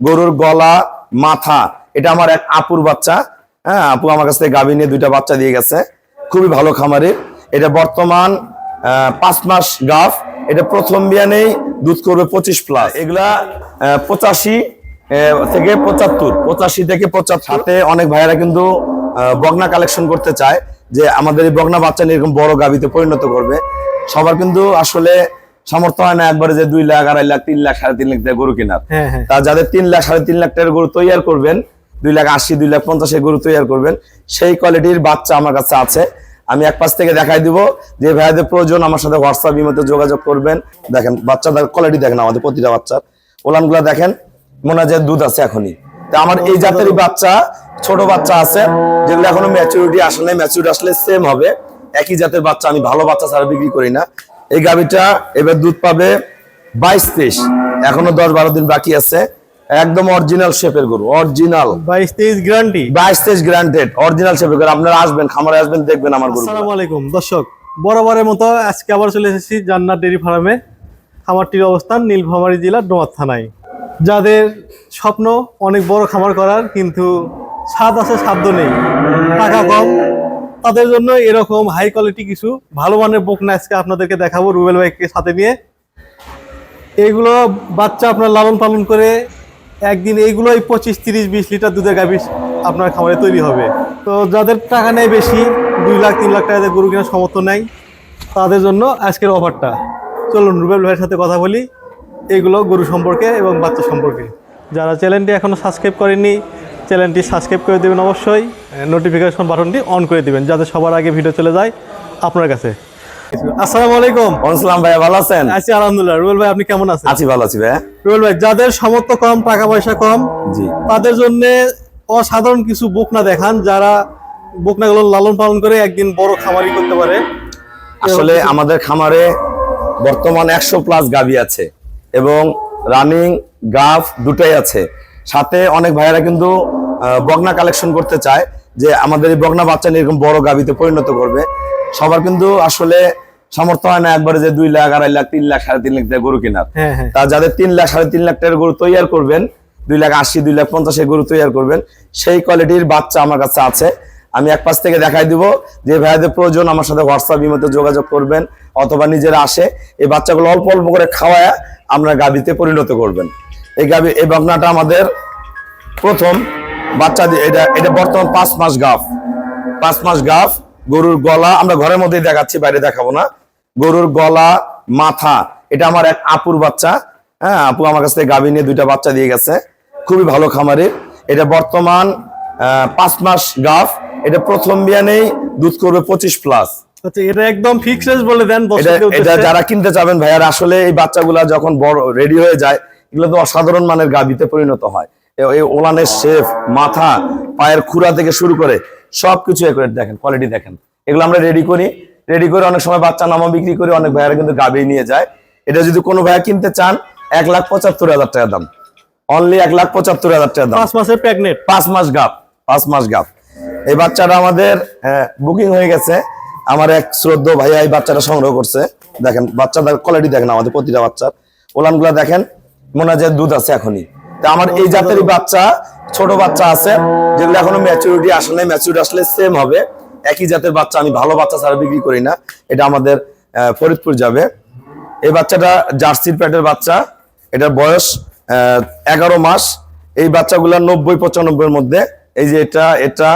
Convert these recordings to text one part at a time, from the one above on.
গরুর গলা, মাথা, এটা আমার এক আপুর বাচ্চা। হ্যাঁ আপু আমার কাছ থেকে গাভী নিয়ে দুইটা বাচ্চা দিয়ে গেছে। খুবই ভালো খামারের। এটা বর্তমান পাঁচ মাস গাফ এটা প্রথম বিয়ানেই দুধ করবে পঁচিশ প্লাস এগুলা পঁচাশি থেকে পঁচাত্তর। পঁচাশি থেকে পঁচাত্তর। হাতে অনেক ভাইয়েরা কিন্তু বগনা কালেকশন করতে চায় যে আমাদের এই বগনা বাচ্চা নিয়ে এরকম বড় গাবিতে পরিণত করবে। সবার কিন্তু আসলে সামর্থ্য হয় না একবারে যে দুই লাখ আড়াই লাখ তিন লাখ সাড়ে তিন লাখ গরু কেনার। হ্যাঁ হ্যাঁ। তা যাদের তিন লাখ সাড়ে তিন লাখ টাকার গরু তৈরি করবেন দুই লাখ আশি দুই লাখ পঞ্চাশের গরু তৈরি করবেন সেই কোয়ালিটির বাচ্চা আমার কাছে আছে। আমি এক পাশ থেকে দেখাই দিব যে ভাইয়াদের প্রয়োজন আমার সাথে হোয়াটসঅ্যাপ ইমোতে যোগাযোগ করবেন। দেখেন বাচ্চাদের কোয়ালিটি দেখেন আমাদের প্রতিটা বাচ্চার। ওলানগুলা দেখেন মনে হয় যে দুধ আছে এখনই। তা আমার এই জাতেরই বাচ্চা ছোট বাচ্চা আছে যেগুলো এখনও ম্যাচুরিটি আসে নাই ম্যাচুরিটি আসলে সেম হবে। একই জাতের বাচ্চা আমি ভালো বাচ্চা ছাড়া বিক্রি করি না। এই গাভিটা এবার দুধ পাবে বাইশ তেইশ। এখনও দশ বারো দিন বাকি আছে। একদম অরিজিনাল শেপের গরু অরিজিনাল বাইশ তেইশ গ্যারান্টি বাইশ তেইশ গ্রান্টেড অরিজিনাল শেপের গরু। আপনারা আসবেন খামারে আসবেন দেখবেন আমার গরু আসসালামু আলাইকুম। দর্শক বরাবরের মতো আজকে আবার চলে এসেছি জান্নাত ডেরি ফার্মে। খামারটির অবস্থান নীলফামারী জেলার ডোমার থানায়। যাদের স্বপ্ন অনেক বড় খামার করার কিন্তু স্বাদ আছে সাধ্য নেই। টাকা কম তাদের জন্য এরকম হাই কোয়ালিটি কিছু ভালো মানের বকনা আজকে আপনাদেরকে দেখাবো রুবেল ভাইকে সাথে নিয়ে। এইগুলো বাচ্চা আপনার লালন পালন করে একদিন এইগুলোই পঁচিশ, তিরিশ, বিশ লিটার দুধের গাভী আপনার খামারে তৈরি হবে। তো যাদের টাকা নেই বেশি, দুই লাখ, তিন লাখ টাকা দিয়ে গরু কেনার সমর্থন নাই, তাদের জন্য আজকের অফারটা চলুন রুবেল ভাইয়ের সাথে কথা বলি এগুলো গরু সম্পর্কে এবং বাচ্চা সম্পর্কে। যারা চ্যানেলটি এখনও সাবস্ক্রাইব করেননি চ্যানেলটি সাবস্ক্রাইব করে দেবেন অবশ্যই। নোটিফিকেশন বাটনটি অন করে দিবেন যাতে সবার আগে ভিডিও চলে যায় আপনার কাছে। আসসালামু আলাইকুম। ভালো আছেন? আছি আলহামদুলিল্লাহ। রুবেল ভাই আপনি কেমন আছেন? আছি ভালো আছি ভাইয়া। রুবেল ভাই যাদের সামর্থ্য কম টাকা পয়সা কম জি। তাদের জন্য অসাধারণ কিছু বকনা দেখান যারা বকনাগুলো লালন পালন করে একদিন বড় খামারি করতে পারে। আসলে আমাদের খামারে বর্তমান একশো প্লাস গাভী আছে এবং রানিং গাফ দুটাই আছে। সাথে অনেক ভাইয়েরা কিন্তু বগনা কালেকশন করতে চায় যে আমাদের এই বগনা বাচ্চা নিয়ে এরকম বড় গাভীতে পরিণত করবে। সবার কিন্তু আসলে সামর্থ্য হয় না একবারে যে দুই লাখ আড়াই লাখ তিন লাখ সাড়ে তিন লাখ দিয়ে গরু কেনার। হ্যাঁ হ্যাঁ। তা যাদের তিন লাখ সাড়ে তিন লাখ টাকার গরু তৈয়ার করবেন দুই লাখ আশি দুই লাখ পঞ্চাশের গরু তৈরি করবেন সেই কোয়ালিটির বাচ্চা আমার কাছে আছে। আমি এক পাশ থেকে দেখাই দিব যে ভাইয়াদের প্রয়োজন আমার সাথে হোয়াটসঅ্যাপ ইমোতে যোগাযোগ করবেন অথবা নিজেরা আসে এই বাচ্চাগুলো অল্প অল্প করে খাওয়ায় আমরা গাবিতে পরিণত করবেন। এই গাবি এই বকনাটা আমাদের প্রথম বাচ্চা এটা এটা বর্তমান পাঁচ মাস গাফ পাঁচ মাস গাফ গরুর গলা আমরা ঘরের মধ্যেই দেখাচ্ছি বাইরে দেখাবো না। গরুর গলা মাথা এটা আমার এক আপুর বাচ্চা। হ্যাঁ আপু আমার কাছ থেকে গাভী নিয়ে দুইটা বাচ্চা দিয়ে গেছে। খুবই ভালো খামারের এটা বর্তমান আহ, পাঁচ মাস গাফ এটা প্রথম বিয়ানেই দুধ করবে পঁচিশ প্লাস আচ্ছা এটা একদম ফিক্স বলে দেন এটা দর্শকদের এটা উদ্দেশ্যে। যারা কিনতে চাবেন ভাইয়ার আসলে এই বাচ্চাগুলা যখন বড় রেডি হয়ে যায় এগুলো তো অসাধারণ মানের গাবিতে পরিণত হয়। এই ওলানের শেফ মাথা পায়ের খুরা থেকে শুরু করে সবকিছু একুরেট দেখেন কোয়ালিটি দেখেন। এগুলো আমরা রেডি করি। রেডি করে অনেক সময় বাচ্চা নামা বিক্রি করে অনেক ভাইয়ারা কিন্তু গাবি নিয়ে যায়। এটা যদি কোনো ভাইয়া কিনতে চান এক লাখ পঁচাত্তর হাজার টাকা দাম। অনলি এক লাখ পঁচাত্তর হাজার টাকা দাম। পাঁচ মাসের প্রেগনেট পাঁচ মাস গাপ পাঁচ মাস গাপ এই বাচ্চাটা আমাদের বুকিং হয়ে গেছে। আমার এক শ্রদ্ধ ভাইয়া এই বাচ্চাটা সংগ্রহ করছে। দেখেন বাচ্চাদের কোয়ালিটি দেখেন আমাদের প্রতিটা বাচ্চার। ওলানগুলা দেখেন মনে হয় দুধ আছে এখনই। তা আমার এই জাতেরই বাচ্চা, ছোট বাচ্চা আছে, যেগুলো এখনও ম্যাচুরিটি আসে নাই ম্যাচুরিটি আসলে সেম হবে। একই জাতের বাচ্চা, আমি ভালো বাচ্চা ছাড়া বিক্রি করি না। এটা আমাদের ফরিদপুর যাবে। এই বাচ্চাটা জার্সির প্যাটের বাচ্চা। এটার বয়স এগারো মাস। এই বাচ্চাগুলা নব্বই, পঁচানব্বইয়ের মধ্যে। এই যে এটা এটা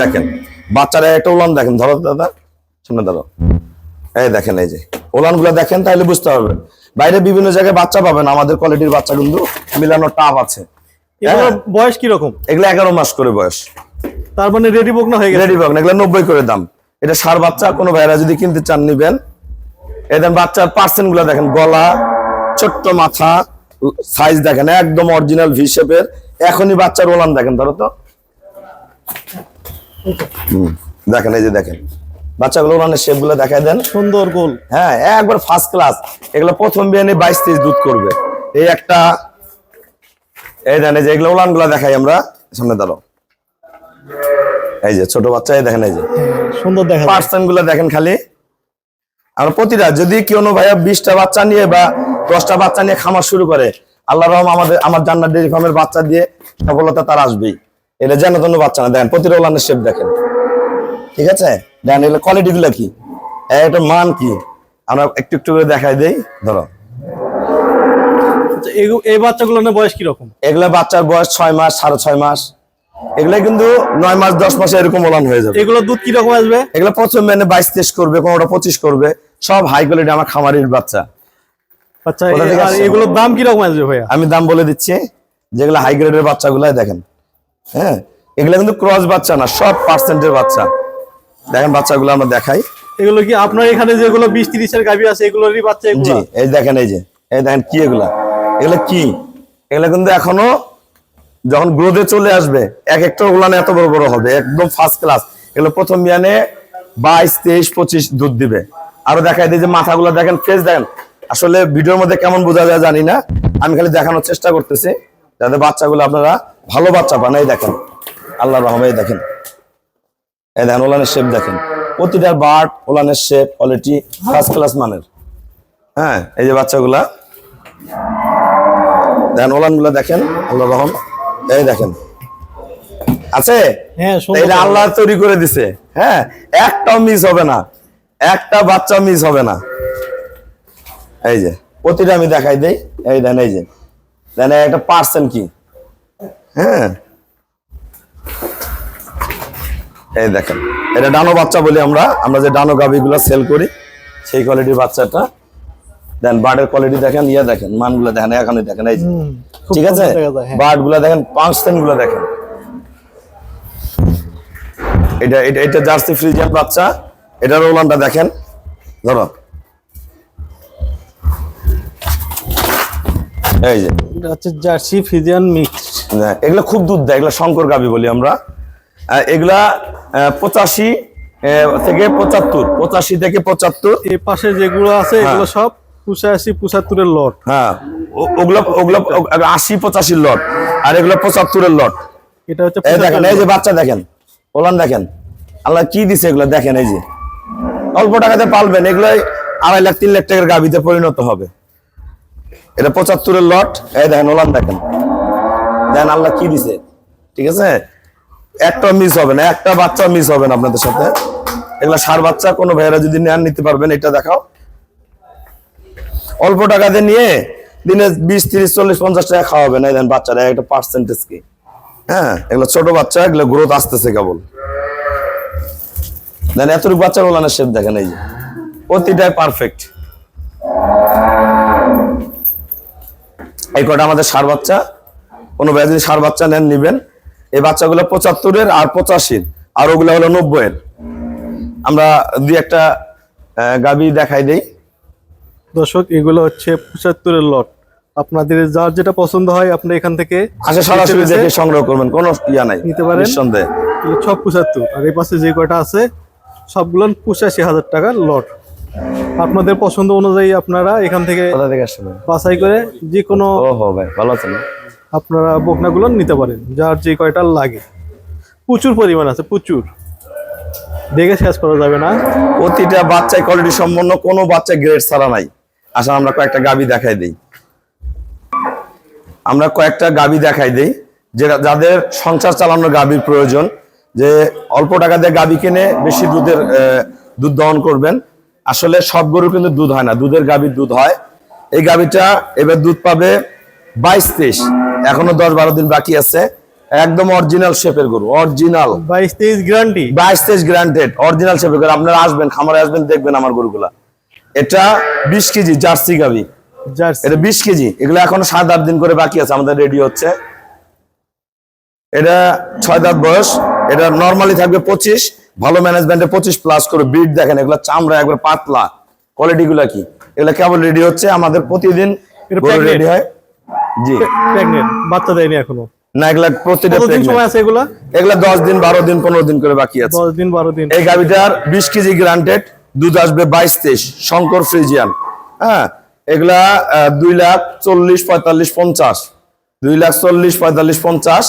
দেখেন, বাচ্চারা একটা উলান দেখেন। ধরো দাদা, সামনে ধরো এই দেখেন, এই যে উলানগুলা দেখেন, তাহলে বুঝতে পারবেন। বাইরে বিভিন্ন জায়গায় বাচ্চা পাবেন আমাদের কোয়ালিটির বাচ্চা কিন্তু মিলানো টাপ আছে। হ্যাঁ। বয়স কি রকম এগুলো এগারো মাস করে বয়স। তার মানে রেডি বকনা হয়ে গেছে? রেডি পাবেন এগুলো নব্বই করে দাম। এটা সার বাচ্চা কোনো ভাইরা যদি কিনতে চান নিবেন। এদের বাচ্চার পার্সেন্টগুলা দেখেন গলা ছোট্ট মাথা সাইজ দেখেন একদম অরিজিনাল ভি শেপের এখনই বাচ্চার ওলান দেখেন ধরো তো। দেখেন এই যে দেখেন। বাচ্চাগুলো ওলানের শেপগুলো দেখায় দেন। সুন্দর গোল। হ্যাঁ একবার ফার্স্ট ক্লাস এগুলো প্রথম বিয়ানে বাইশ তেইশ দুধ করবে। এই একটা এই দেন এই যে এগুলো ওলানগুলা দেখাই আমরা। সামনে দাঁড়ো এই যে ছোট বাচ্চা এই দেখেন এই যে। সুন্দর দেখা যায়। পার্সেন্টগুলো দেখেন খালি। আর প্রতিটা যদি কোনো ভাইয়া বিশটা বাচ্চা নিয়ে বা দশটা বাচ্চা নিয়ে খামার শুরু করে আল্লাহ রহম আমাদের আমার জান্নাত ডেরি ফার্মের বাচ্চা দিয়ে সফলতা তার আসবেই। এটা যেন তেন বাচ্চা না দেখেন প্রতিটা ওলানের শেপ দেখেন। ঠিক আছে? দেখেন এগুলো কোয়ালিটি গুলো কি? এটা মান কি? আমরা একটু একটু করে দেখাই দেই ধরো। আচ্ছা, এই বয়স কীরকম? এগুলা বাচ্চার বয়স ছয় মাস সাড়ে ছয় মাস। এগুলা কিন্তু নয় মাস দশ মাসে এরকম ওলান হয়ে যাবে। এগুলো দুধ কীরকম আসবে? এগুলো প্রথম মেনে বাইশ তেইশ করবে কোনোটা পঁচিশ করবে। সব হাই কোয়ালিটি আমার খামারির বাচ্চা। আচ্ছা? এগুলোর দাম কীরকম আসবে ভাইয়া? আমি দাম বলে দিচ্ছি যেগুলো হাই গ্রেডের বাচ্চাগুলাই দেখেন। হ্যাঁ এগুলো কিন্তু ক্রস বাচ্চা না সব পার্সেন্টের বাচ্চা। দেখেন বাচ্চাগুলো আমরা দেখাই। এগুলো কি আপনার এখানে যেগুলো বিশ তিরিশের গাভি আছে এগুলোরই বাচ্চা জি এই দেখেন এই যে এই দেখেন কি এগুলা? এগুলো কি? এগুলো কিন্তু এখনও যখন গ্রোথে চলে আসবে এক একটা উলান এত বড় বড় হবে একদম ফার্স্ট ক্লাস এগুলো প্রথম বিয়ানে বাইশ তেইশ পঁচিশ দুধ দিবে। আরও দেখাই দিই যে মাথাগুলো দেখেন ফেস দেখেন। আসলে ভিডিওর মধ্যে কেমন বোঝা যায় জানি না। আমি খালি দেখানোর চেষ্টা করতেছি যাতে বাচ্চাগুলো আপনারা ভালো বাচ্চা পান। এই দেখেন আল্লাহ রহমে দেখেন। এই দেখেন ওলানের শেপ দেখেন। প্রতিটা বার্ড ওলানের শেপ কোয়ালিটি ফার্স্ট ক্লাস মানের। হ্যাঁ এই যে বাচ্চাগুলা। দেখেন ওলানগুলা দেখেন আল্লাহ রহম। এই দেখেন। আছে? হ্যাঁ এটা আল্লাহ তৈরি করে দিছে। হ্যাঁ একটাও মিস হবে না। একটা বাচ্চা মিস হবে না। এই যে প্রতিটা আমি দেখাই দেই। এই দেন এই যে। দেন একটা পার্সেন্ট কি? হ্যাঁ। এই দেখেন এটা ডানো বাচ্চা বলি আমরা। আমরা যে ডানো গাভিগুলো সেল করি সেই কোয়ালিটির বাচ্চাটা। দেন বার্ডের কোয়ালিটি দেখেন ইয়ে দেখেন মানগুলো দেখেন এখানে দেখেন এই ঠিক আছে? যায়, হ্যাঁ। বার্ডগুলা দেখেন পাঁচটেনগুলা দেখেন। এটা এটা এটা জার্সি ফ্রিজিয়ান বাচ্চা এটার ওলানটা দেখেন। ধরো। এই যে। এটা হচ্ছে জার্সি ফিজিয়ান মিক্স হ্যাঁ, এগুলা খুব দুধ দেয় এগুলা শঙ্কর গাবি বলি আমরা। এগুলা পঁচাশি থেকে পঁচাত্তর পঁচাশি থেকে পঁচাত্তর। এই পাশে যেগুলো আছে এগুলো সব পঁচাশি পঁচাত্তরের লট। হ্যাঁ ওগুলো ওগুলো আশি পঁচাশির লট আর এগুলো পঁচাত্তরের লট। এটা হচ্ছে দেখেন এই যে বাচ্চা দেখেন ওলান দেখেন আল্লাহ কি দিছে এগুলো দেখেন এই যে। অল্প টাকাতে পালবেন এগুলো আড়াই লাখ তিন লাখ টাকার গাবিতে পরিণত হবে। এটা পঁচাত্তরের লট এই দেখেন ওলান দেখেন। দেখেন আল্লাহ কি দিছে ঠিক আছে? একটা মিস হবে না, একটা বাচ্চা মিস হবে না আপনাদের সাথে। এগুলা সার বাচ্চা, কোনো ভাইয়েরা যদি নেন নিতে পারবেন, এটা দেখাও। অল্প টাকাতে নিয়ে দিনে বিশ, তিরিশ, চল্লিশ, পঞ্চাশ টাকা খাওয়াবে না দেখেন বাচ্চারা একটা পার্সেন্টেজ কি? হ্যাঁ এগুলো ছোট বাচ্চা, এগুলো গ্রোথ আসতেছে কেবল। দেন এতটুকু বাচ্চার ওলানের শেপ দেখেন, এই যে। প্রতিটাই পারফেক্ট এই কটা আমাদের সার বাচ্চা। কোনো ভাই যদি সার বাচ্চা নেন, নিবেন। এই বাচ্চাগুলো পঁচাত্তরের আর পঁচাশির আর ওগুলো হলো নব্বইয়ের। আমরা দুই একটা গাবি দেখাই দেই। দর্শক এগুলো হচ্ছে পঁচাত্তরের লট। আপনাদের যার যেটা পছন্দ হয় আপনি এখান থেকে আসে সরাসরি দেখে সংগ্রহ করবেন কোনো ইয়া নাই নিতে পারেন। নিঃসন্দেহে। সব পঁচাত্তর আর এই পাশে যে কয়টা আছে সবগুলো পঁচাশি হাজার টাকার লট। আপনাদের পছন্দ অনুযায়ী আপনারা এখান থেকে বাছাই করে যে কোনো ভাই ভালো আছেন। আপনারা বকনাগুলো নিতে পারেন, যার যে কয়টা লাগে। প্রচুর পরিমাণ আছে, প্রচুর। দেখে শেষ করা যাবে না। প্রতিটা বাচ্চায় কোয়ালিটি সম্পন্ন কোনো বাচ্চা গ্রেড ছাড়া নাই। আসলে আমরা কয়েকটা গাবি দেখাই দিই। আমরা কয়েকটা গাবি দেখাই দিই, যেটা যাদের সংসার চালানোর গাবির প্রয়োজন, যে অল্প টাকা দিয়ে গাবি কিনে বেশি দুধের দুধ দহন করবেন। আসলে সব গরু কিন্তু দুধ হয় না, দুধের গাবির দুধ হয়। এই গাবিটা এবার দুধ পাবে বাইশ তেইশ। এখনও দশ বারো দিন বাকি আছে। একদম অরিজিনাল শেপের গরু অরিজিনাল বাইশ তেইশ গ্যারান্টি বাইশ তেইশ গ্রান্টেড অরিজিনাল শেপে করে আপনারা আসবেন খামারে আসবেন দেখবেন আমার গরুগুলা। এটা বিশ কেজি জার্সি গাবি এটা বিশ কেজি এগুলো এখনও সাত আট দিন করে বাকি আছে আমাদের রেডি হচ্ছে। এটা ছয় দাঁত বয়স এটা নর্মালি থাকবে পঁচিশ ভালো ম্যানেজমেন্টে পঁচিশ প্লাস করে বিট দেখেন এগুলো চামড়া একবার পাতলা। কোয়ালিটি গুলা কি? এগুলো কেবল রেডি হচ্ছে আমাদের প্রতিদিন রেডি হয়। জি। প্রেগনেন্ট বাচ্চা দেয়নি এখনও। না এগুলা প্রতিটা কতদিন। সময় আছে এগুলা? এগুলা দশ দিন বারো দিন পনেরো দিন করে বাকি আছে। দশ দিন বারো দিন। এই গাভিটার বিশ কেজি গ্রান্টেড দুধ আসবে বাইশ তেইশ শঙ্কর ফ্রিজিয়ান। হ্যাঁ এগুলা দুই লাখ চল্লিশ পঁয়তাল্লিশ পঞ্চাশ। দুই লাখ চল্লিশ পঁয়তাল্লিশ পঞ্চাশ।